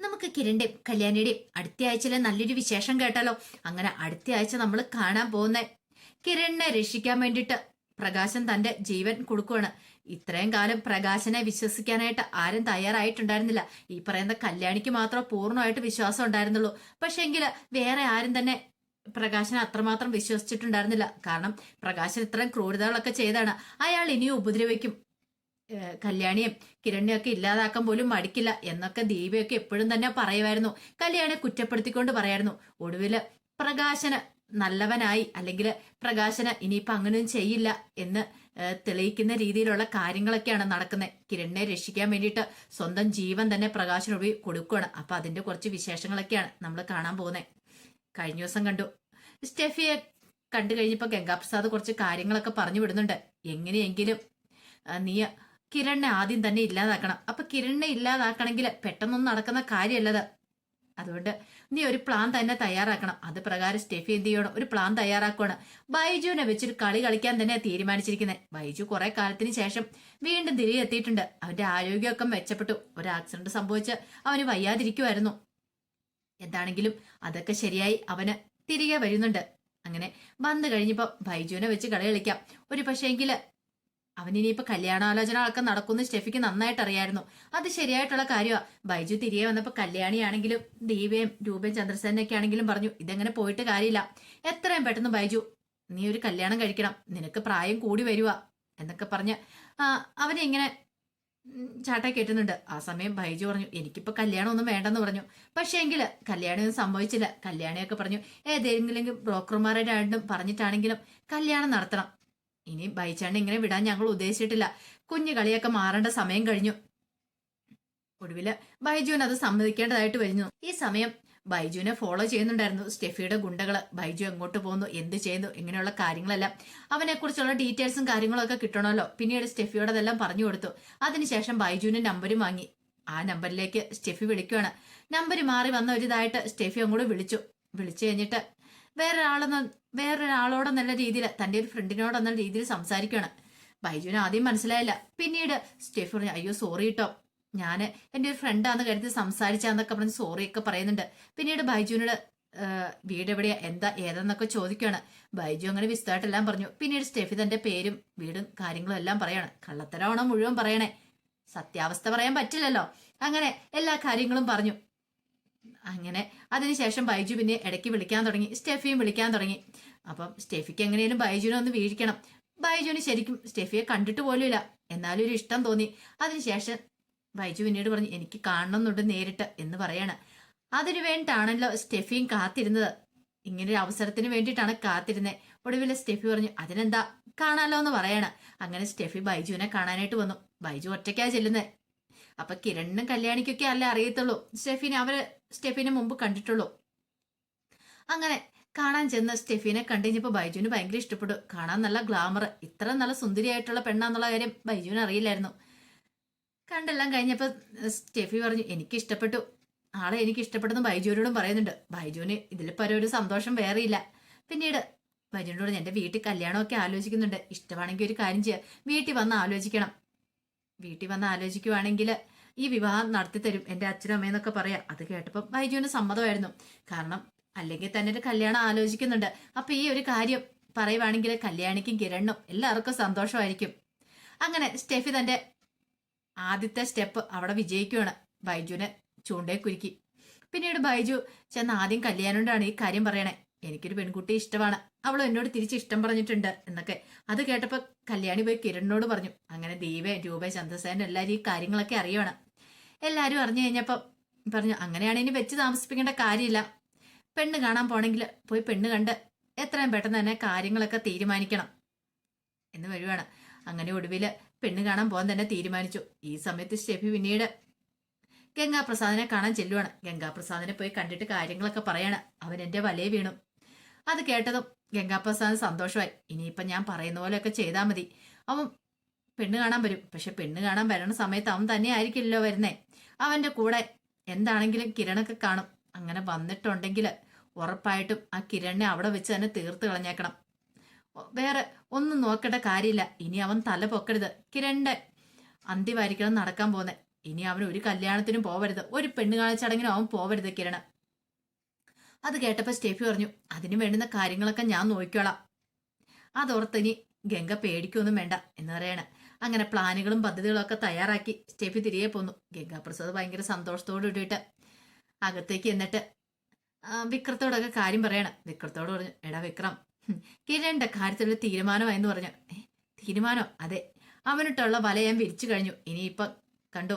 നമുക്ക് കിരണിന്റെയും കല്യാണിയുടെയും അടുത്ത ആഴ്ചയിലെ നല്ലൊരു വിശേഷം കേട്ടാലോ? അങ്ങനെ അടുത്ത ആഴ്ച നമ്മൾ കാണാൻ പോകുന്നേ. കിരണിനെ രക്ഷിക്കാൻ വേണ്ടിയിട്ട് പ്രകാശൻ തന്റെ ജീവൻ കൊടുക്കുകയാണ് ഇത്രയും കാലം പ്രകാശനെ വിശ്വസിക്കാനായിട്ട് ആരും തയ്യാറായിട്ടുണ്ടായിരുന്നില്ല. ഈ പറയുന്ന കല്യാണിക്ക് മാത്രം പൂർണമായിട്ട് വിശ്വാസം ഉണ്ടായിരുന്നുള്ളൂ. പക്ഷെ എങ്കിൽ വേറെ ആരും തന്നെ പ്രകാശനെ അത്രമാത്രം വിശ്വസിച്ചിട്ടുണ്ടായിരുന്നില്ല. കാരണം പ്രകാശൻ ഇത്രയും ക്രൂരതകളൊക്കെ ചെയ്താണ്. അയാൾ ഇനിയും ഉപദ്രവിക്കും. കല്യാണിയും കിരണിയൊക്കെ ഇല്ലാതാക്കാൻ പോലും മടിക്കില്ല എന്നൊക്കെ ദീപയൊക്കെ എപ്പോഴും തന്നെ പറയുമായിരുന്നു. കല്യാണിയെ കുറ്റപ്പെടുത്തിക്കൊണ്ട് പറയായിരുന്നു ഒടുവിൽ പ്രകാശന് നല്ലവനായി അല്ലെങ്കിൽ പ്രകാശന് ഇനിയിപ്പൊ അങ്ങനെയൊന്നും ചെയ്യില്ല എന്ന് തെളിയിക്കുന്ന രീതിയിലുള്ള കാര്യങ്ങളൊക്കെയാണ് നടക്കുന്നത്. കിരണിനെ രക്ഷിക്കാൻ വേണ്ടിയിട്ട് സ്വന്തം ജീവൻ തന്നെ പ്രകാശനൊഴി കൊടുക്കുകയാണ് അപ്പൊ അതിന്റെ കുറച്ച് വിശേഷങ്ങളൊക്കെയാണ് നമ്മൾ കാണാൻ പോകുന്നത്. കഴിഞ്ഞ ദിവസം കണ്ടു. സ്റ്റെഫിയെ കണ്ടു കഴിഞ്ഞപ്പോൾ ഗംഗാപ്രസാദ് കുറച്ച് കാര്യങ്ങളൊക്കെ പറഞ്ഞു വിടുന്നുണ്ട്. എങ്ങനെയെങ്കിലും നീ കിരണിനെ ആദ്യം തന്നെ ഇല്ലാതാക്കണം. അപ്പൊ കിരണിനെ ഇല്ലാതാക്കണമെങ്കിൽ പെട്ടെന്നൊന്നും നടക്കുന്ന കാര്യമല്ലത്. അതുകൊണ്ട് നീ ഒരു പ്ലാൻ തന്നെ തയ്യാറാക്കണം. അത് പ്രകാരം സ്റ്റെഫി എന്ത് ചെയ്യണം? ഒരു പ്ലാൻ തയ്യാറാക്കുകയാണ് ബൈജുവിനെ വെച്ചൊരു കളി കളിക്കാൻ തന്നെ തീരുമാനിച്ചിരിക്കുന്നത് ബൈജു കുറെ കാലത്തിന് ശേഷം വീണ്ടും തിരികെ എത്തിയിട്ടുണ്ട്. അവന്റെ ആരോഗ്യമൊക്കെ മെച്ചപ്പെട്ടു. ഒരു ആക്സിഡന്റ് സംഭവിച്ച് അവന് വയ്യാതിരിക്കുമായിരുന്നു എന്താണെങ്കിലും അതൊക്കെ ശരിയായി അവന് തിരികെ വരുന്നുണ്ട്. അങ്ങനെ വന്നു കഴിഞ്ഞപ്പോ ബൈജുവിനെ വെച്ച് കളി കളിക്കാം. ഒരു പക്ഷേങ്കിൽ അവനിനിയിപ്പോ കല്യാണാലോചന ഒക്കെ നടക്കുന്ന സ്റ്റെഫിക്ക് നന്നായിട്ട് അറിയായിരുന്നു അത് ശരിയായിട്ടുള്ള കാര്യമാ ബൈജു തിരികെ വന്നപ്പോ കല്യാണിയാണെങ്കിലും ദീപയും രൂപയും ചന്ദ്രസേനൊക്കെ ആണെങ്കിലും പറഞ്ഞു ഇതെങ്ങനെ പോയിട്ട് കാര്യമില്ല. എത്രയും പെട്ടെന്ന് ബൈജു നീ ഒരു കല്യാണം കഴിക്കണം. നിനക്ക് പ്രായം കൂടി വരുക എന്നൊക്കെ പറഞ്ഞ് അവനെ ചാട്ട കെട്ടുന്നുണ്ട്. ആ സമയം ബൈജു പറഞ്ഞു എനിക്കിപ്പോ കല്യാണം ഒന്നും വേണ്ടെന്ന് പറഞ്ഞു. പക്ഷേ എങ്കിൽ കല്യാണമൊന്നും സംഭവിച്ചില്ല. കല്യാണിയൊക്കെ പറഞ്ഞു ഏതെങ്കിലും ബ്രോക്കർമാരുടെ ആണ്ടും പറഞ്ഞിട്ടാണെങ്കിലും കല്യാണം നടത്തണം. ഇനി ബൈച്ചാണ്ട് ഇങ്ങനെ വിടാൻ ഞങ്ങൾ ഉദ്ദേശിച്ചിട്ടില്ല. കുഞ്ഞു കളിയൊക്കെ മാറേണ്ട സമയം കഴിഞ്ഞു. ഒടുവിൽ ബൈജുവിന് അത് സമ്മതിക്കേണ്ടതായിട്ട് വരുന്നു. ഈ സമയം ബൈജുവിനെ ഫോളോ ചെയ്യുന്നുണ്ടായിരുന്നു സ്റ്റെഫിയുടെ ഗുണ്ടകൾ. ബൈജു എങ്ങോട്ട് പോകുന്നു? എന്ത് ചെയ്യുന്നു? ഇങ്ങനെയുള്ള കാര്യങ്ങളെല്ലാം. അവനെ കുറിച്ചുള്ള ഡീറ്റെയിൽസും കാര്യങ്ങളും ഒക്കെ കിട്ടണമല്ലോ. പിന്നീട് സ്റ്റെഫിയോടതെല്ലാം പറഞ്ഞു കൊടുത്തു. അതിനുശേഷം ബൈജുവിന്റെ നമ്പരും വാങ്ങി. ആ നമ്പറിലേക്ക് സ്റ്റെഫി വിളിക്കുകയാണ് നമ്പർ മാറി വന്ന ഒരു ഇതായിട്ട് സ്റ്റെഫി അങ്ങോട്ട് വിളിച്ചു. വിളിച്ചു കഴിഞ്ഞിട്ട് വേറൊരാളെന്ന വേറൊരാളോട് നല്ല രീതിയിൽ തന്റെ ഒരു ഫ്രണ്ടിനോട് എന്ന രീതിയിൽ സംസാരിക്കുകയാണ് ബൈജുവിന് ആദ്യം മനസ്സിലായില്ല. പിന്നീട് സ്റ്റെഫ് പറഞ്ഞു അയ്യോ സോറി കേട്ടോ ഞാൻ എന്റെ ഒരു ഫ്രണ്ടാന്ന് കരുതി സംസാരിച്ചാന്നൊക്കെ പറഞ്ഞ് സോറിയൊക്കെ പറയുന്നുണ്ട്. പിന്നീട് ബൈജുവിനോട് വീട് എവിടെയാ? എന്താ? ഏതെന്നൊക്കെ ചോദിക്കുകയാണ് ബൈജു അങ്ങനെ വിസ്തമായിട്ടെല്ലാം പറഞ്ഞു. പിന്നീട് സ്റ്റെഫി തന്റെ പേരും വീടും കാര്യങ്ങളും എല്ലാം പറയാണ്. കള്ളത്തരമാണോ മുഴുവൻ പറയണേ? സത്യാവസ്ഥ പറയാൻ പറ്റില്ലല്ലോ. അങ്ങനെ എല്ലാ കാര്യങ്ങളും പറഞ്ഞു. അങ്ങനെ. അതിനുശേഷം ബൈജു പിന്നെ ഇടയ്ക്ക് വിളിക്കാൻ തുടങ്ങി. സ്റ്റെഫിയും വിളിക്കാൻ തുടങ്ങി. അപ്പം സ്റ്റെഫിക്ക് എങ്ങനെയും ബൈജുവിനെ ഒന്ന് വീഴിക്കണം. ബൈജുവിന് ശരിക്കും സ്റ്റെഫിയെ കണ്ടിട്ട് പോലുമില്ല. എന്നാലും ഒരു ഇഷ്ടം തോന്നി. അതിനുശേഷം ബൈജു പിന്നീട് പറഞ്ഞു എനിക്ക് കാണണമെന്നുണ്ട് നേരിട്ട് എന്ന് പറയാണ്. അതിനു വേണ്ടിയിട്ടാണല്ലോ സ്റ്റെഫിയും കാത്തിരുന്നത്. ഇങ്ങനെ ഒരു അവസരത്തിന് വേണ്ടിയിട്ടാണ് കാത്തിരുന്നത് ഒടുവിൽ സ്റ്റെഫി പറഞ്ഞു അതിനെന്താ? കാണാലോ എന്ന് പറയാണ്. അങ്ങനെ സ്റ്റെഫി ബൈജുവിനെ കാണാനായിട്ട് വന്നു. ബൈജു ഒറ്റയ്ക്കാണ് ചെല്ലുന്നത് അപ്പൊ കിരണിനും കല്യാണിക്കൊക്കെ അല്ല അറിയത്തുള്ളൂ. സ്റ്റെഫിനെ അവർ സ്റ്റെഫിനെ മുമ്പ് കണ്ടിട്ടുള്ളൂ. അങ്ങനെ കാണാൻ ചെന്ന് സ്റ്റെഫിനെ കണ്ടുകഴിഞ്ഞപ്പോ ബൈജുവിന് ഭയങ്കര ഇഷ്ടപ്പെട്ടു. കാണാൻ നല്ല ഗ്ലാമർ ഇത്ര നല്ല സുന്ദരിയായിട്ടുള്ള പെണ്ണാന്നുള്ള കാര്യം ബൈജുവിന് അറിയില്ലായിരുന്നു. കണ്ടെല്ലാം കഴിഞ്ഞപ്പോൾ സ്റ്റെഫി പറഞ്ഞു എനിക്ക് ഇഷ്ടപ്പെട്ടു. ആളെ എനിക്ക് ഇഷ്ടപ്പെട്ടെന്ന് ബൈജുവിനോടും പറയുന്നുണ്ട്. ബൈജുവിന് ഇതിൽ ഒരു സന്തോഷം വേറെയില്ല പിന്നീട് ബൈജുവിനോട് എന്റെ വീട്ടിൽ കല്യാണമൊക്കെ ആലോചിക്കുന്നുണ്ട്. ഇഷ്ടമാണെങ്കിൽ ഒരു കാര്യം ചെയ്യാം. വീട്ടിൽ വന്ന് ആലോചിക്കണം. വീട്ടിൽ വന്ന് ആലോചിക്കുവാണെങ്കിൽ ഈ വിവാഹം നടത്തി തരും എന്റെ അച്ഛനും അമ്മയെന്നൊക്കെ പറയാം. അത് കേട്ടപ്പോൾ ബൈജുവിന് സമ്മതമായിരുന്നു. കാരണം അല്ലെങ്കിൽ തന്നെ ഒരു കല്യാണം ആലോചിക്കുന്നുണ്ട്. അപ്പം ഈ ഒരു കാര്യം പറയുവാണെങ്കിൽ കല്യാണിക്കും കിരണ്ണും എല്ലാവർക്കും സന്തോഷമായിരിക്കും. അങ്ങനെ സ്റ്റെഫി തന്റെ ആദ്യത്തെ സ്റ്റെപ്പ് അവിടെ വിജയിക്കുകയാണ് ബൈജുവിനെ ചൂണ്ടേ കുരുക്കി. പിന്നീട് ബൈജു ചെന്ന് ആദ്യം കല്യാണം കല്യാണോണ്ടാണ് ഈ കാര്യം പറയണേ. എനിക്കൊരു പെൺകുട്ടി ഇഷ്ടമാണ്. അവൾ എന്നോട് തിരിച്ച് ഇഷ്ടം പറഞ്ഞിട്ടുണ്ട് എന്നൊക്കെ. അത് കേട്ടപ്പോൾ കല്യാണി പോയി കിരണിനോട് പറഞ്ഞു അങ്ങനെ ദീപ രൂപ ചന്ദ്രസേന എല്ലാവരും ഈ കാര്യങ്ങളൊക്കെ അറിയണം. എല്ലാവരും അറിഞ്ഞു കഴിഞ്ഞപ്പോൾ പറഞ്ഞു അങ്ങനെയാണ് ഇനി വെച്ച് താമസിപ്പിക്കേണ്ട കാര്യമില്ല. പെണ്ണ് കാണാൻ പോണെങ്കിൽ പോയി പെണ്ണ് കണ്ട് എത്രയും പെട്ടെന്ന് തന്നെ കാര്യങ്ങളൊക്കെ തീരുമാനിക്കണം. എന്ന് വരുവാണ് അങ്ങനെ ഒടുവിൽ പെണ്ണ് കാണാൻ പോകാൻ തന്നെ തീരുമാനിച്ചു. ഈ സമയത്ത് ഷെഫി പിന്നീട് ഗംഗാപ്രസാദിനെ കാണാൻ ചെല്ലുവാണ്. ഗംഗാപ്രസാദിനെ പോയി കണ്ടിട്ട് കാര്യങ്ങളൊക്കെ പറയാണ്. അവൻ എന്റെ വലയെ വീണു. അത് കേട്ടതും ഗംഗാപ്രസാദ് സന്തോഷമായി. ഇനിയിപ്പം ഞാൻ പറയുന്ന പോലെയൊക്കെ ചെയ്താൽ മതി. അവൻ പെണ്ണ് കാണാൻ വരും. പക്ഷെ പെണ്ണ് കാണാൻ വരണ സമയത്ത് അവൻ തന്നെ ആയിരിക്കില്ലല്ലോ വരുന്നേ. അവന്റെ കൂടെ എന്താണെങ്കിലും കിരണൊക്കെ കാണും. അങ്ങനെ വന്നിട്ടുണ്ടെങ്കിൽ ഉറപ്പായിട്ടും ആ കിരണിനെ അവിടെ വെച്ച് തന്നെ തീർത്ത് കളഞ്ഞേക്കണം. വേറെ ഒന്നും നോക്കേണ്ട കാര്യമില്ല. ഇനി അവൻ തല പൊക്കരുത്. കിരണിന്റെ അന്തിമായിരിക്കണം നടക്കാൻ പോകുന്നത്. ഇനി അവൻ ഒരു കല്യാണത്തിനും പോവരുത്. ഒരു പെണ്ണ് കാണിച്ചടങ്ങിനും അവൻ പോവരുത് കിരണ. അത് കേട്ടപ്പോൾ സ്റ്റെഫി പറഞ്ഞു അതിന് വേണ്ടുന്ന കാര്യങ്ങളൊക്കെ ഞാൻ നോക്കിക്കോളാം. അതോർത്ത് ഇനി ഗംഗ പേടിക്കൊന്നും വേണ്ട എന്ന് പറയണ. അങ്ങനെ പ്ലാനുകളും പദ്ധതികളും ഒക്കെ തയ്യാറാക്കി സ്റ്റെഫി തിരികെ പോന്നു. ഗംഗാപ്രസാദ് ഭയങ്കര സന്തോഷത്തോട് കൂടിയിട്ട് അകത്തേക്ക് എന്നിട്ട് വിക്രത്തോടൊക്കെ കാര്യം പറയണം. വിക്രത്തോട് പറഞ്ഞു എടാ വിക്രം കിരണ്ട കിരണിന്റെ കാര്യത്തിലുള്ള തീരുമാനമായെന്ന് പറഞ്ഞു. "ഏ, തീരുമാനം? അതെ. അവനിട്ടുള്ള വല ഞാൻ വിരിച്ചു കഴിഞ്ഞു. ഇനിയിപ്പം കണ്ടു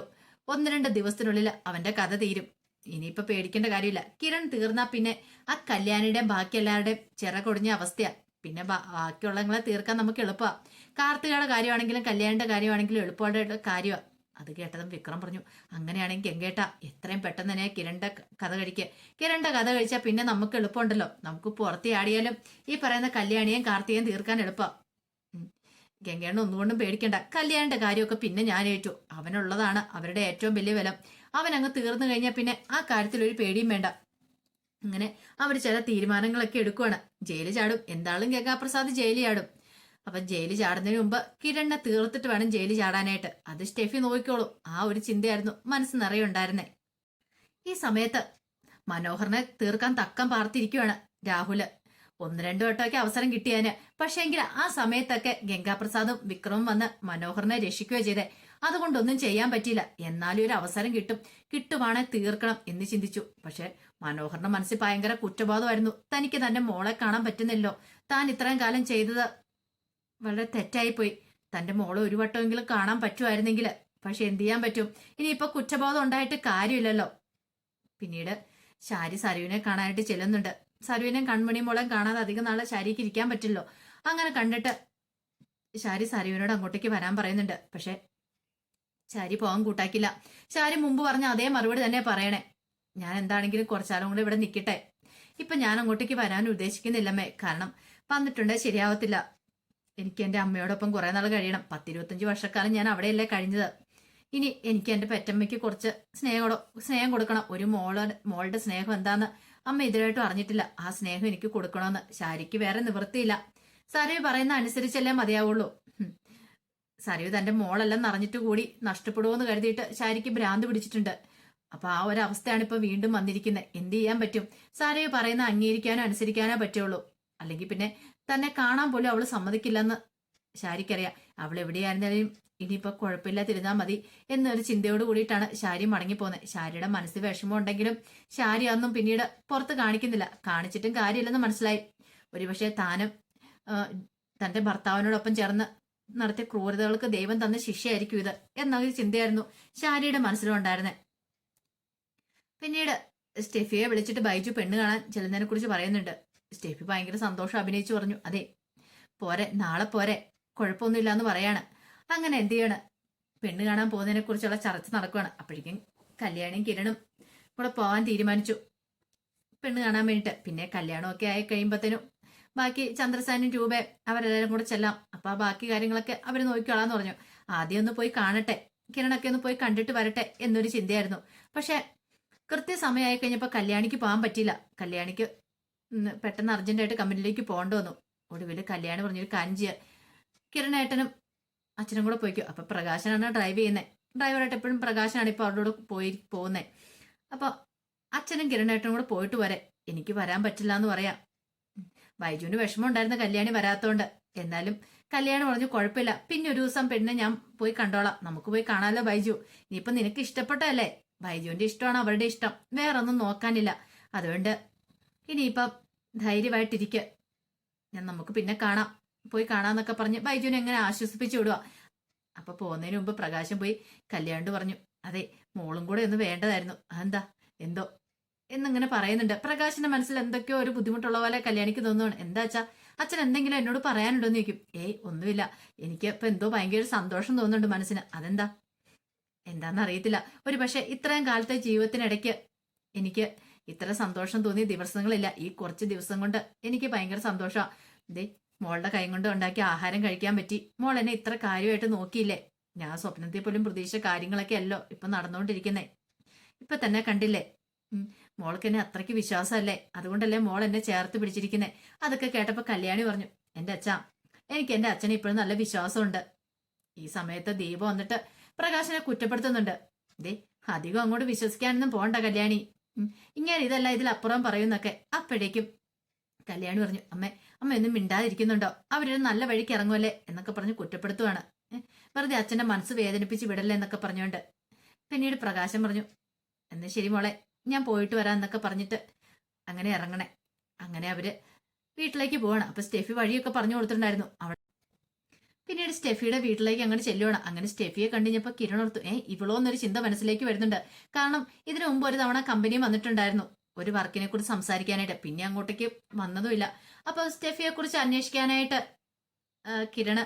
ഒന്ന് രണ്ട് ദിവസത്തിനുള്ളിൽ അവന്റെ കഥ തീരും. ഇനിയിപ്പൊ പേടിക്കേണ്ട കാര്യമില്ല. കിരൺ തീർന്നാ പിന്നെ ആ കല്യാണിയുടെയും ബാക്കി എല്ലാവരുടെയും ചിറ കൊടിഞ്ഞ അവസ്ഥയാ. പിന്നെ ബാക്കിയുള്ളങ്ങളെ തീർക്കാൻ നമുക്ക് എളുപ്പമാ കാർത്തികയുടെ കാര്യമാണെങ്കിലും കല്യാണിന്റെ കാര്യമാണെങ്കിലും എളുപ്പമുള്ള കാര്യമാണ് അത് കേട്ടതും വിക്രം പറഞ്ഞു അങ്ങനെയാണെങ്കിൽ ഗംഗേട്ട എത്രയും പെട്ടെന്ന് തന്നെ കിരണിന്റെ കഥ കഴിക്കുക കിരണ്ട കഥ കഴിച്ചാൽ പിന്നെ നമുക്ക് എളുപ്പമുണ്ടല്ലോ. നമുക്ക് പുറത്ത് ആടിയാലും ഈ പറയുന്ന കല്യാണിയും കാർത്തികയും തീർക്കാൻ എളുപ്പമാണ് ഗംഗേണ്ണ ഒന്നുകൊണ്ടും പേടിക്കണ്ട. കല്യാണിന്റെ കാര്യമൊക്കെ പിന്നെ ഞാൻ ഏറ്റു. അവനുള്ളതാണ് അവരുടെ ഏറ്റവും വലിയ ബലം. അവൻ അങ്ങ് തീർന്നു കഴിഞ്ഞാൽ പിന്നെ ആ കാര്യത്തിൽ ഒരു പേടിയും വേണ്ട. അങ്ങനെ അവർ ചില തീരുമാനങ്ങളൊക്കെ എടുക്കുവാണ്. ജയിലിൽ ചാടും. എന്താളും ഗംഗാപ്രസാദ് ജയിലിൽ ചാടും. അപ്പൊ ജയിലിൽ ചാടുന്നതിന് മുമ്പ് കിരണ്ണ തീർത്തിട്ട് വേണം ജയിലിൽ ചാടാനായിട്ട്. അത് സ്റ്റെഫി നോക്കിക്കോളും. ആ ഒരു ചിന്തയായിരുന്നു മനസ്സ് നിറയെ ഉണ്ടായിരുന്നേ. ഈ സമയത്ത് മനോഹറിനെ തീർക്കാൻ തക്കം പാർത്തിരിക്കുവാണ് രാഹുൽ. ഒന്ന് രണ്ടു വട്ടമൊക്കെ അവസരം കിട്ടിയതിന്. പക്ഷേങ്കിൽ ആ സമയത്തൊക്കെ ഗംഗാപ്രസാദും വിക്രമും വന്ന് മനോഹറിനെ രക്ഷിക്കുകയോ ചെയ്തേ. അതുകൊണ്ടൊന്നും ചെയ്യാൻ പറ്റിയില്ല. എന്നാലും ഒരു അവസരം കിട്ടും. കിട്ടുവാണെ തീർക്കണം എന്ന് ചിന്തിച്ചു. പക്ഷെ മനോഹറിന്റെ മനസ്സിൽ ഭയങ്കര കുറ്റബോധമായിരുന്നു. തനിക്ക് തന്റെ മോളെ കാണാൻ പറ്റുന്നില്ലോ താൻ ഇത്രയും കാലം ചെയ്തത് വളരെ തെറ്റായിപ്പോയി. തന്റെ മോളെ ഒരു വട്ടമെങ്കിലും കാണാൻ പറ്റുമായിരുന്നെങ്കിൽ പക്ഷെ എന്ത് ചെയ്യാൻ പറ്റും? ഇനിയിപ്പോ കുറ്റബോധം ഉണ്ടായിട്ട് കാര്യമില്ലല്ലോ. പിന്നീട് ശാരി സരുവിനെ കാണാനായിട്ട് ചെല്ലുന്നുണ്ട്. സരുവിനെ കൺമണിയും മോളെയും കാണാതെ അധികം നാളെ ശാരിക്ക് ഇരിക്കാൻ പറ്റില്ലോ അങ്ങനെ കണ്ടിട്ട് ശാരി സരുവിനോട് അങ്ങോട്ടേക്ക് വരാൻ പറയുന്നുണ്ട്. പക്ഷെ ശാരി പോകാൻ കൂട്ടാക്കില്ല. ശാരി മുമ്പ് പറഞ്ഞ അതേ മറുപടി തന്നെ പറയണേ. ഞാൻ എന്താണെങ്കിലും കുറച്ചാലും കൂടെ ഇവിടെ നിൽക്കട്ടെ ഇപ്പൊ ഞാൻ അങ്ങോട്ടേക്ക് വരാൻ ഉദ്ദേശിക്കുന്നില്ലമ്മേ. കാരണം വന്നിട്ടുണ്ടേ ശരിയാവത്തില്ല. എനിക്ക് എന്റെ അമ്മയോടൊപ്പം കുറെ നാൾ കഴിയണം. പത്തിരുപത്തഞ്ച് വർഷക്കാലം ഞാൻ അവിടെയല്ലേ കഴിഞ്ഞത്. ഇനി എനിക്ക് എന്റെ പെറ്റമ്മയ്ക്ക് കുറച്ച് സ്നേഹം സ്നേഹം കൊടുക്കണം. ഒരു മോൾ മോളുടെ സ്നേഹം എന്താന്ന് അമ്മ ഇതിലായിട്ടും അറിഞ്ഞിട്ടില്ല. ആ സ്നേഹം എനിക്ക് കൊടുക്കണമെന്ന് ശാരിക്ക് വേറെ നിവൃത്തിയില്ല. സരയു പറയുന്ന അനുസരിച്ചല്ലേ മതിയാവുള്ളൂ. സരയു തന്റെ മോളെല്ലാം നിറഞ്ഞിട്ട് കൂടി നഷ്ടപ്പെടുമെന്ന് കരുതിയിട്ട് ശാരിക്ക് ഭ്രാന്ത് പിടിച്ചിട്ടുണ്ട്. അപ്പൊ ആ ഒരു അവസ്ഥയാണ് ഇപ്പൊ വീണ്ടും വന്നിരിക്കുന്നത് എന്ത് ചെയ്യാൻ പറ്റും? സരയു പറയുന്ന അംഗീകരിക്കാനോ അനുസരിക്കാനോ പറ്റുള്ളൂ. അല്ലെങ്കിൽ പിന്നെ തന്നെ കാണാൻ പോലും അവൾ സമ്മതിക്കില്ലെന്ന് ശാരിക്കറിയാം. അവൾ എവിടെയായിരുന്നാലും ഇനിയിപ്പോ കുഴപ്പമില്ലാതിരുന്നാ മതി എന്നൊരു ചിന്തയോട് കൂടിയിട്ടാണ് ശാരി മടങ്ങിപ്പോകുന്നത് ശാരിയുടെ മനസ്സിൽ വിഷമം ഉണ്ടെങ്കിലും ശാരി അതൊന്നും പിന്നീട് പുറത്ത് കാണിക്കുന്നില്ല. കാണിച്ചിട്ടും കാര്യമില്ലെന്ന് മനസ്സിലായി. ഒരുപക്ഷെ താനും തന്റെ ഭർത്താവിനോടൊപ്പം ചേർന്ന് നടത്തിയ ക്രൂരതകൾക്ക് ദൈവം തന്ന ശിക്ഷയായിരിക്കും ഇത് എന്നൊരു ചിന്തയായിരുന്നു ശാരിയുടെ മനസ്സിലും ഉണ്ടായിരുന്നത് പിന്നീട് സ്റ്റെഫിയെ വിളിച്ചിട്ട് ബൈജു പെണ്ണ് കാണാൻ ചെല്ലുന്നതിനെ കുറിച്ച് പറയുന്നുണ്ട്. സ്റ്റെഫി ഭയങ്കര സന്തോഷം അഭിനയിച്ചു പറഞ്ഞു. അതെ പോരെ നാളെ പോരെ കുഴപ്പമൊന്നുമില്ല എന്ന് പറയാണ്. അങ്ങനെ എന്ത് ചെയ്യാണ്? പെണ്ണ് കാണാൻ പോകുന്നതിനെ കുറിച്ചുള്ള ചർച്ച നടക്കുകയാണ് അപ്പോഴേക്കും കല്യാണിയും കിരണും കൂടെ പോവാൻ തീരുമാനിച്ചു. പെണ്ണ് കാണാൻ വേണ്ടിയിട്ട്. പിന്നെ കല്യാണമൊക്കെ ആയി കഴിയുമ്പോഴത്തേനും ബാക്കി ചന്ദ്രസാനും രൂപ അവരെല്ലാവരും കൂടെ ചെല്ലാം. അപ്പൊ ആ ബാക്കി കാര്യങ്ങളൊക്കെ അവർ നോക്കിക്കോളാന്ന് പറഞ്ഞു. ആദ്യം ഒന്ന് പോയി കാണട്ടെ. കിരണൊക്കെ ഒന്ന് പോയി കണ്ടിട്ട് വരട്ടെ എന്നൊരു ചിന്തയായിരുന്നു. പക്ഷെ കൃത്യസമയമായി കഴിഞ്ഞപ്പോൾ കല്യാണിക്ക് പോകാൻ പറ്റിയില്ല. കല്യാണിക്ക് പെട്ടെന്ന് അർജന്റായിട്ട് കമ്പനിയിലേക്ക് പോകേണ്ടി വന്നു. ഒടുവിൽ കല്യാണി പറഞ്ഞൊരു കാഞ്ചിയ കിരണേട്ടനും അച്ഛനും കൂടെ പോയിക്കും. അപ്പൊ പ്രകാശനാണ് ഡ്രൈവ് ചെയ്യുന്നത് ഡ്രൈവറായിട്ട് എപ്പോഴും പ്രകാശനാണ് ഇപ്പൊ അവരുടെ കൂടെ പോയി പോകുന്നത് അപ്പൊ അച്ഛനും കിരണേട്ടനും കൂടെ പോയിട്ട് വരെ. എനിക്ക് വരാൻ പറ്റില്ല എന്ന് പറയാം. ബൈജുവിന് വിഷമം ഉണ്ടായിരുന്ന കല്യാണി വരാത്തോണ്ട്. എന്നാലും കല്യാണം പറഞ്ഞു കുഴപ്പമില്ല. പിന്നെ ഒരു ദിവസം പെണ്ണിനെ ഞാൻ പോയി കണ്ടോളാം. നമുക്ക് പോയി കാണാമല്ലോ ബൈജു ഇനിയിപ്പൊ നിനക്ക് ഇഷ്ടപ്പെട്ടല്ലേ ബൈജുവിന്റെ ഇഷ്ടമാണ് അവരുടെ ഇഷ്ടം. വേറൊന്നും നോക്കാനില്ല. അതുകൊണ്ട് ഇനിയിപ്പം ധൈര്യമായിട്ടിരിക്കുക ഞാൻ നമുക്ക് പിന്നെ കാണാം. പോയി കാണാന്നൊക്കെ പറഞ്ഞ് ബൈജുവിനെ എങ്ങനെ ആശ്വസിപ്പിച്ചു വിടുക അപ്പൊ പോകുന്നതിന് മുമ്പ് പ്രകാശം പോയി കല്യാണ്ട് പറഞ്ഞു അതെ മോളും കൂടെ ഒന്ന് വേണ്ടതായിരുന്നു. അതെന്താ? എന്തോ? എന്നിങ്ങനെ പറയുന്നുണ്ട്. പ്രകാശിന്റെ മനസ്സിൽ എന്തൊക്കെയോ ഒരു ബുദ്ധിമുട്ടുള്ള പോലെ കല്യാണിക്ക് തോന്നുവാണ്. എന്താ വെച്ചാ അച്ഛൻ എന്തെങ്കിലും എന്നോട് പറയാനുണ്ടോ എന്ന് ചോദിക്കും. ഏയ് ഒന്നുമില്ല. എനിക്ക് ഇപ്പൊ എന്തോ ഭയങ്കര സന്തോഷം തോന്നുന്നുണ്ട് മനസ്സിന്. അതെന്താ? എന്താന്ന് അറിയത്തില്ല. ഒരു പക്ഷെ ഇത്രയും കാലത്തെ ജീവിതത്തിനിടയ്ക്ക് എനിക്ക് ഇത്ര സന്തോഷം തോന്നിയ ദിവസങ്ങളില്ല. ഈ കുറച്ച് ദിവസം കൊണ്ട് എനിക്ക് ഭയങ്കര സന്തോഷമാണ് ദേ മോളുടെ കൈ കൊണ്ട് ഉണ്ടാക്കിയ ആഹാരം കഴിക്കാൻ പറ്റി. മോൾ എന്നെ ഇത്ര കാര്യമായിട്ട് നോക്കിയില്ലേ? ഞാൻ സ്വപ്നത്തിൽ പോലും പ്രതീക്ഷിച്ച കാര്യങ്ങളൊക്കെ അല്ലോ ഇപ്പൊ നടന്നുകൊണ്ടിരിക്കുന്നേ. ഇപ്പൊ തന്നെ കണ്ടില്ലേ? മോൾക്ക് എന്നെ അത്രയ്ക്ക് വിശ്വാസമല്ലേ? അതുകൊണ്ടല്ലേ മോൾ എന്നെ ചേർത്ത് പിടിച്ചിരിക്കുന്നേ. അതൊക്കെ കേട്ടപ്പോ കല്യാണി പറഞ്ഞു എന്റെ അച്ഛാ എനിക്ക് എന്റെ അച്ഛനെ ഇപ്പോഴും നല്ല വിശ്വാസമുണ്ട്. ഈ സമയത്ത് ദീപം വന്നിട്ട് പ്രകാശനെ കുറ്റപ്പെടുത്തുന്നുണ്ട്. ദേ അധികം അങ്ങോട്ട് വിശ്വസിക്കാനൊന്നും പോണ്ട കല്യാണി. ഇങ്ങനെ ഇതല്ല ഇതിലപ്പുറം പറയുന്നൊക്കെ. അപ്പോഴേക്കും കല്യാണി പറഞ്ഞു അമ്മേ അമ്മ എന്നും മിണ്ടാതിരിക്കുന്നുണ്ടോ? അവരൊരു നല്ല വഴിക്ക് ഇറങ്ങുമല്ലേ എന്നൊക്കെ പറഞ്ഞ് കുറ്റപ്പെടുത്തുവാണ്. വെറുതെ അച്ഛന്റെ മനസ്സ് വേദനിപ്പിച്ച് വിടല്ലേ എന്നൊക്കെ പറഞ്ഞുകൊണ്ട്. പിന്നീട് പ്രകാശം പറഞ്ഞു എന്നാ ശരി മോളെ ഞാൻ പോയിട്ട് വരാം എന്നൊക്കെ പറഞ്ഞിട്ട് അങ്ങനെ ഇറങ്ങണേ. അങ്ങനെ അവർ വീട്ടിലേക്ക് പോവാണ്. അപ്പൊ സ്റ്റെഫി വഴിയൊക്കെ പറഞ്ഞു കൊടുത്തിട്ടുണ്ടായിരുന്നു. അവിടെ പിന്നീട് സ്റ്റെഫിയുടെ വീട്ടിലേക്ക് അങ്ങനെ ചെല്ലുവാണ്. അങ്ങനെ സ്റ്റെഫിയെ കണ്ടുകഴിഞ്ഞപ്പോ കിരൺ ഓർത്തു ഏ ഇവളോ എന്നൊരു ചിന്ത മനസ്സിലേക്ക് വരുന്നുണ്ട്. കാരണം ഇതിനു മുമ്പ് ഒരു തവണ കമ്പനി വന്നിട്ടുണ്ടായിരുന്നു. ഒരു വർക്കിനെ കുറിച്ച് സംസാരിക്കാനായിട്ട്. പിന്നെ അങ്ങോട്ടേക്ക് വന്നതുമില്ല. അപ്പൊ സ്റ്റെഫിയെ കുറിച്ച് അന്വേഷിക്കാനായിട്ട് കിരണ്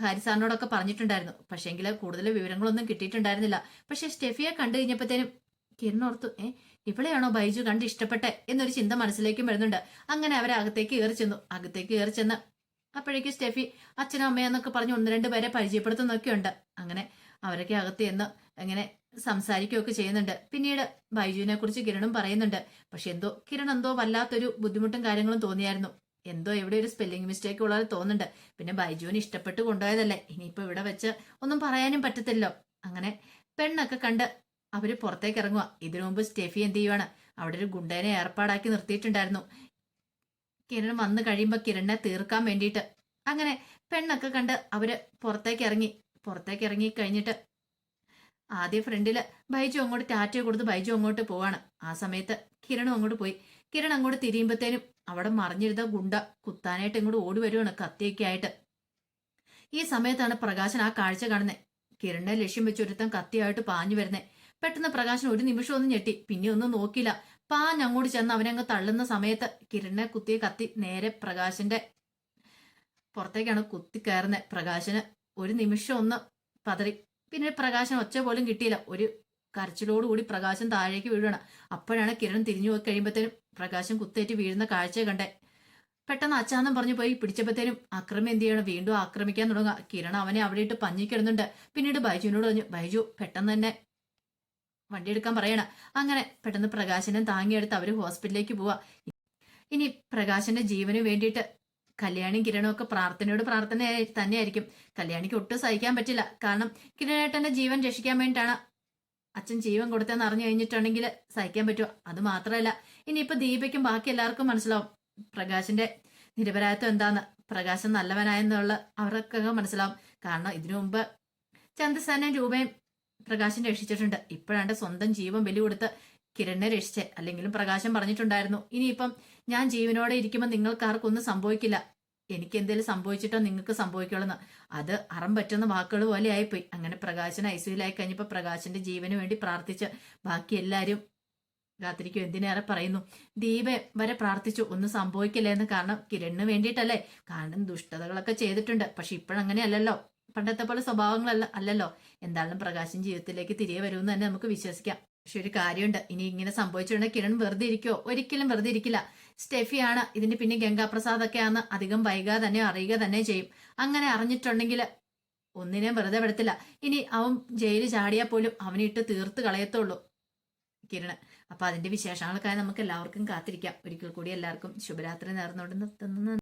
ഹാരി സാറിനോടൊക്കെ പറഞ്ഞിട്ടുണ്ടായിരുന്നു. പക്ഷേങ്കിൽ കൂടുതൽ വിവരങ്ങളൊന്നും കിട്ടിയിട്ടുണ്ടായിരുന്നില്ല. പക്ഷെ സ്റ്റെഫിയെ കണ്ടു കഴിഞ്ഞപ്പോഴത്തേനും കിരൺ ഓർത്തു ഏ ഇവളെയാണോ ബൈജു കണ്ട് ഇഷ്ടപ്പെട്ടെ? എന്നൊരു ചിന്ത മനസ്സിലേക്കും വരുന്നുണ്ട്. അങ്ങനെ അവരെ അകത്തേക്ക് കയറി ചെന്നു. അകത്തേക്ക് കയറി ചെന്ന് അപ്പോഴേക്കും സ്റ്റെഫി അച്ഛനും അമ്മയെന്നൊക്കെ പറഞ്ഞ് ഒന്ന് രണ്ട് പേരെ പരിചയപ്പെടുത്തുന്നൊക്കെ ഉണ്ട് അങ്ങനെ അവരൊക്കെ അകത്ത് ചെന്ന് അങ്ങനെ സംസാരിക്കുകയൊക്കെ ചെയ്യുന്നുണ്ട്. പിന്നീട് ബൈജുവിനെ കുറിച്ച് കിരണും പറയുന്നുണ്ട് പക്ഷെ എന്തോ കിരൺ എന്തോ വല്ലാത്തൊരു ബുദ്ധിമുട്ടും കാര്യങ്ങളും തോന്നിയായിരുന്നു. എന്തോ എവിടെ ഒരു സ്പെല്ലിംഗ് മിസ്റ്റേക്ക് ഉള്ളത് തോന്നുന്നുണ്ട്. പിന്നെ ബൈജുവിന് ഇഷ്ടപ്പെട്ട് കൊണ്ടുപോയതല്ലേ. ഇനിയിപ്പോ ഇവിടെ വെച്ച് ഒന്നും പറയാനും പറ്റത്തില്ലോ അങ്ങനെ പെണ്ണൊക്കെ കണ്ട് അവർ പുറത്തേക്ക് ഇറങ്ങുക ഇതിനു മുമ്പ് സ്റ്റെഫി എന്ത് ചെയ്യുവാണ്? അവിടെ ഒരു ഗുണ്ടേനെ ഏർപ്പാടാക്കി നിർത്തിയിട്ടുണ്ടായിരുന്നു. കിരൺ വന്നു കഴിയുമ്പോൾ കിരണിനെ തീർക്കാൻ വേണ്ടിയിട്ട്. അങ്ങനെ പെണ്ണൊക്കെ കണ്ട് അവർ പുറത്തേക്ക് ഇറങ്ങി. പുറത്തേക്ക് ഇറങ്ങി കഴിഞ്ഞിട്ട് ആദ്യ ഫ്രണ്ടിൽ ബൈജു അങ്ങോട്ട് ടാറ്റ കൊടുത്ത് ബൈജു അങ്ങോട്ട് പോവാണ്. ആ സമയത്ത് കിരണും അങ്ങോട്ട് പോയി. കിരൺ അങ്ങോട്ട് തിരിയുമ്പത്തേനും അവിടെ മറിഞ്ഞിരുന്ന ഗുണ്ട കുത്താനായിട്ട് ഇങ്ങോട്ട് ഓടി വരുവാണ് കത്തിയൊക്കെ ആയിട്ട്. ഈ സമയത്താണ് പ്രകാശൻ ആ കാഴ്ച കാണുന്നത് കിരണിനെ ലക്ഷ്യം വെച്ച് ഒരുത്തൻ കത്തിയായിട്ട് പാഞ്ഞു വരുന്നത് പെട്ടെന്ന് പ്രകാശൻ ഒരു നിമിഷം ഒന്നും ഞെട്ടി. പിന്നെ ഒന്നും നോക്കിയില്ല. പാഞ്ഞ് അങ്ങോട്ട് ചെന്ന് അവനങ്ങ് തള്ളുന്ന സമയത്ത് കിരണിനെ കുത്തിയ കത്തി നേരെ പ്രകാശന്റെ പുറത്തേക്കാണ് കുത്തി കയറുന്നത് പ്രകാശന് ഒരു നിമിഷം ഒന്ന് പതറി. പിന്നെ പ്രകാശം ഒച്ച പോലും കിട്ടിയില്ല. ഒരു കരച്ചിലോടുകൂടി പ്രകാശം താഴേക്ക് വീഴുകയാണ്. അപ്പോഴാണ് കിരൺ തിരിഞ്ഞു പോയി കഴിയുമ്പോഴത്തേനും പ്രകാശം കുത്തേറ്റ് വീഴുന്ന കാഴ്ച കണ്ടേ. പെട്ടെന്ന് അച്ചാന്നും പറഞ്ഞു പോയി. പിടിച്ചപ്പോഴത്തേനും അക്രമം എന്ത് ചെയ്യണം? വീണ്ടും ആക്രമിക്കാൻ തുടങ്ങുക. കിരൺ അവനെ അവിടെ ഇട്ട് പഞ്ഞിക്കിടുന്നുണ്ട് പിന്നീട് ബൈജുവിനോട് പറഞ്ഞു ബൈജു പെട്ടെന്ന് തന്നെ വണ്ടി എടുക്കാൻ പറയണ. അങ്ങനെ പെട്ടെന്ന് പ്രകാശനെ താങ്ങിയെടുത്ത് അവർ ഹോസ്പിറ്റലിലേക്ക് പോവാ. ഇനി പ്രകാശന്റെ ജീവന് വേണ്ടിയിട്ട് കല്യാണിയും കിരണും ഒക്കെ പ്രാർത്ഥനയോട് പ്രാർത്ഥന തന്നെയായിരിക്കും. കല്യാണിക്ക് ഒട്ടും സഹിക്കാൻ പറ്റില്ല. കാരണം കിരണേട്ടന്റെ ജീവൻ രക്ഷിക്കാൻ വേണ്ടിയിട്ടാണ് അച്ഛൻ ജീവൻ കൊടുത്തെന്ന് അറിഞ്ഞു കഴിഞ്ഞിട്ടുണ്ടെങ്കിൽ സഹിക്കാൻ പറ്റുമോ? അത് മാത്രമല്ല ഇനിയിപ്പോ ദീപയ്ക്കും ബാക്കി എല്ലാവർക്കും മനസ്സിലാവും പ്രകാശിന്റെ നിരപരാധിത്വം എന്താന്ന്. പ്രകാശൻ നല്ലവനായെന്നുള്ള അവർക്കൊക്കെ മനസ്സിലാവും. കാരണം ഇതിനു മുമ്പ് ചന്ദ്രസേനയും രൂപയും പ്രകാശൻ രക്ഷിച്ചിട്ടുണ്ട്. ഇപ്പോഴാണ്ട് സ്വന്തം ജീവൻ ബലി കൊടുത്ത് കിരണിനെ രക്ഷിച്ച് അല്ലെങ്കിലും പ്രകാശം പറഞ്ഞിട്ടുണ്ടായിരുന്നു. ഇനിയിപ്പം ഞാൻ ജീവനോടെ ഇരിക്കുമ്പോൾ നിങ്ങൾക്ക് ആർക്കൊന്നും സംഭവിക്കില്ല. എനിക്ക് എന്തെങ്കിലും സംഭവിച്ചിട്ടോ നിങ്ങൾക്ക് സംഭവിക്കുള്ളെന്ന് അത് അറം പറ്റുന്ന വാക്കുകൾ പോലെ ആയിപ്പോയി. അങ്ങനെ പ്രകാശന് ഐസിയുലായി കഴിഞ്ഞപ്പോൾ പ്രകാശന്റെ ജീവന് വേണ്ടി പ്രാർത്ഥിച്ച് ബാക്കി എല്ലാവരും കാത്തിരിക്കും എന്തിനേറെ പറയുന്നു? ദീപ വരെ പ്രാർത്ഥിച്ചു. ഒന്നും സംഭവിക്കില്ല എന്ന് കാരണം കിരണിന് വേണ്ടിയിട്ടല്ലേ? കാരണം ദുഷ്ടതകളൊക്കെ ചെയ്തിട്ടുണ്ട്. പക്ഷെ ഇപ്പോഴങ്ങനെയല്ലല്ലോ പണ്ടത്തെ പോലെ സ്വഭാവങ്ങളല്ല അല്ലല്ലോ. എന്തായാലും പ്രകാശൻ ജീവിതത്തിലേക്ക് തിരികെ വരുമെന്ന് തന്നെ നമുക്ക് വിശ്വസിക്കാം. പക്ഷെ ഒരു കാര്യമുണ്ട്. ഇനി ഇങ്ങനെ സംഭവിച്ചിട്ടുണ്ടെങ്കിൽ കിരൺ വെറുതെ ഇരിക്കോ ഒരിക്കലും വെറുതെ ഇരിക്കില്ല. സ്റ്റെഫിയാണ്. ഇതിന്റെ പിന്നെ ഗംഗാപ്രസാദ് ഒക്കെ ആണ് അധികം വൈകാതെ തന്നെ അറിയുക തന്നെ ചെയ്യും. അങ്ങനെ അറിഞ്ഞിട്ടുണ്ടെങ്കിൽ ഒന്നിനെയും വെറുതെ വിടത്തില്ല. ഇനി അവൻ ജയിലിൽ ചാടിയാൽ പോലും അവനെ ഇട്ട് തീർത്ത് കളയത്തുള്ളൂ കിരണ്. അപ്പൊ അതിന്റെ വിശേഷങ്ങൾക്കായി നമുക്ക് എല്ലാവർക്കും കാത്തിരിക്കാം. ഒരിക്കൽ കൂടി എല്ലാവർക്കും ശുഭരാത്രി നേർന്നുകൊണ്ട് നിർത്തുന്നു.